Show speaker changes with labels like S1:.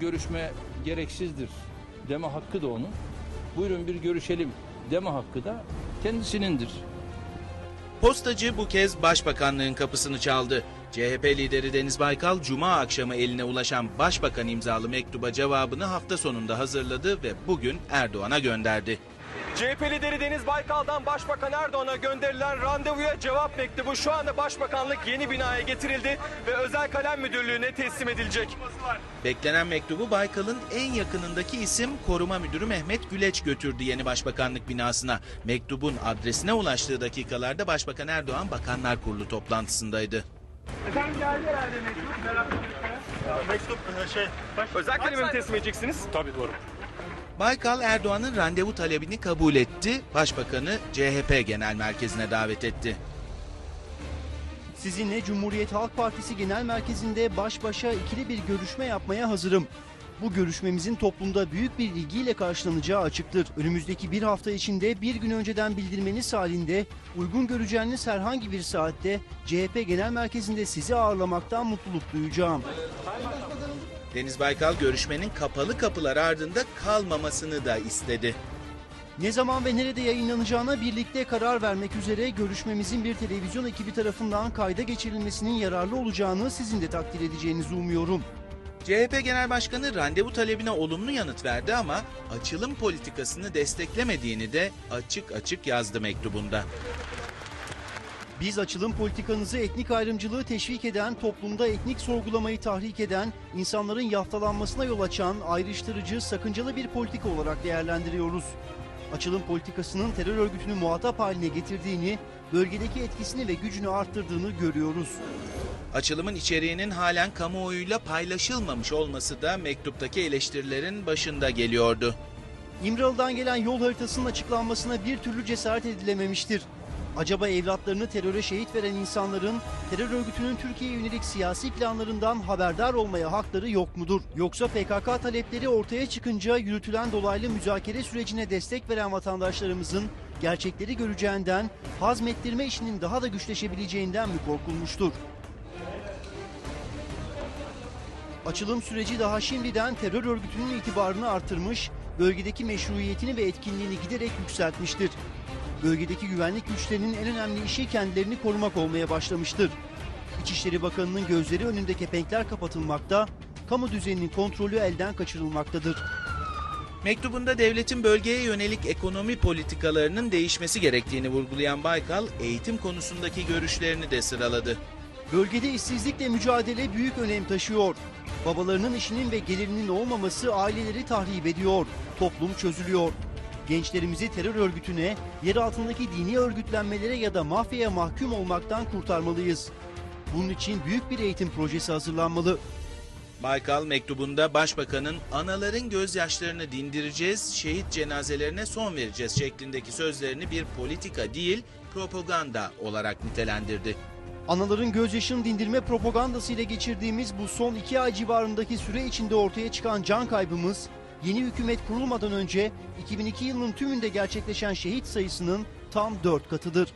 S1: görüşme gereksizdir deme hakkı da onun. Buyurun bir görüşelim deme hakkı da kendisinindir.
S2: Postacı bu kez başbakanlığın kapısını çaldı. CHP lideri Deniz Baykal cuma akşamı eline ulaşan başbakan imzalı mektuba cevabını hafta sonunda hazırladı ve bugün Erdoğan'a gönderdi.
S3: CHP lideri Deniz Baykal'dan Başbakan Erdoğan'a gönderilen randevuya cevap mektubu şu anda Başbakanlık yeni binaya getirildi ve Özel Kalem Müdürlüğü'ne teslim edilecek.
S2: Beklenen mektubu Baykal'ın en yakınındaki isim koruma müdürü Mehmet Güleç götürdü yeni başbakanlık binasına. Mektubun adresine ulaştığı dakikalarda Başbakan Erdoğan Bakanlar Kurulu toplantısındaydı.
S4: Mektup e, şey
S3: Özel kalemi mi teslim edeceksiniz?
S4: tabii doğru.
S2: Baykal Erdoğan'ın randevu talebini kabul etti, Başbakanı CHP Genel Merkezi'ne davet etti.
S5: Sizinle Cumhuriyet Halk Partisi Genel Merkezi'nde baş başa ikili bir görüşme yapmaya hazırım. Bu görüşmemizin toplumda büyük bir ilgiyle karşılanacağı açıktır. Önümüzdeki bir hafta içinde bir gün önceden bildirmeniz halinde uygun göreceğiniz herhangi bir saatte CHP Genel Merkezi'nde sizi ağırlamaktan mutluluk duyacağım.
S2: Deniz Baykal görüşmenin kapalı kapılar ardında kalmamasını da istedi.
S5: Ne zaman ve nerede yayınlanacağına birlikte karar vermek üzere görüşmemizin bir televizyon ekibi tarafından kayda geçirilmesinin yararlı olacağını sizin de takdir edeceğinizi umuyorum.
S2: CHP Genel Başkanı randevu talebine olumlu yanıt verdi ama açılım politikasını desteklemediğini de açık açık yazdı mektubunda.
S5: Biz açılım politikanızı etnik ayrımcılığı teşvik eden, toplumda etnik sorgulamayı tahrik eden, insanların yaftalanmasına yol açan, ayrıştırıcı, sakıncalı bir politika olarak değerlendiriyoruz. Açılım politikasının terör örgütünü muhatap haline getirdiğini, bölgedeki etkisini ve gücünü arttırdığını görüyoruz.
S2: Açılımın içeriğinin halen kamuoyuyla paylaşılmamış olması da mektuptaki eleştirilerin başında geliyordu.
S5: İmralı'dan gelen yol haritasının açıklanmasına bir türlü cesaret edilememiştir. Acaba evlatlarını teröre şehit veren insanların terör örgütünün Türkiye'ye yönelik siyasi planlarından haberdar olmaya hakları yok mudur? Yoksa PKK talepleri ortaya çıkınca yürütülen dolaylı müzakere sürecine destek veren vatandaşlarımızın gerçekleri göreceğinden, hazmettirme işinin daha da güçleşebileceğinden mi korkulmuştur? Açılım süreci daha şimdiden terör örgütünün itibarını artırmış, bölgedeki meşruiyetini ve etkinliğini giderek yükseltmiştir. Bölgedeki güvenlik güçlerinin en önemli işi kendilerini korumak olmaya başlamıştır. İçişleri Bakanı'nın gözleri önünde kepenkler kapatılmakta, kamu düzeninin kontrolü elden kaçırılmaktadır.
S2: Mektubunda devletin bölgeye yönelik ekonomi politikalarının değişmesi gerektiğini vurgulayan Baykal, eğitim konusundaki görüşlerini de sıraladı.
S5: Bölgede işsizlikle mücadele büyük önem taşıyor. Babalarının işinin ve gelirinin olmaması aileleri tahrip ediyor. Toplum çözülüyor. Gençlerimizi terör örgütüne, yer altındaki dini örgütlenmelere ya da mafyaya mahkum olmaktan kurtarmalıyız. Bunun için büyük bir eğitim projesi hazırlanmalı.
S2: Baykal mektubunda başbakanın anaların gözyaşlarını dindireceğiz, şehit cenazelerine son vereceğiz şeklindeki sözlerini bir politika değil propaganda olarak nitelendirdi.
S5: Anaların gözyaşını dindirme propagandası ile geçirdiğimiz bu son iki ay civarındaki süre içinde ortaya çıkan can kaybımız, yeni hükümet kurulmadan önce 2002 yılının tümünde gerçekleşen şehit sayısının tam dört katıdır.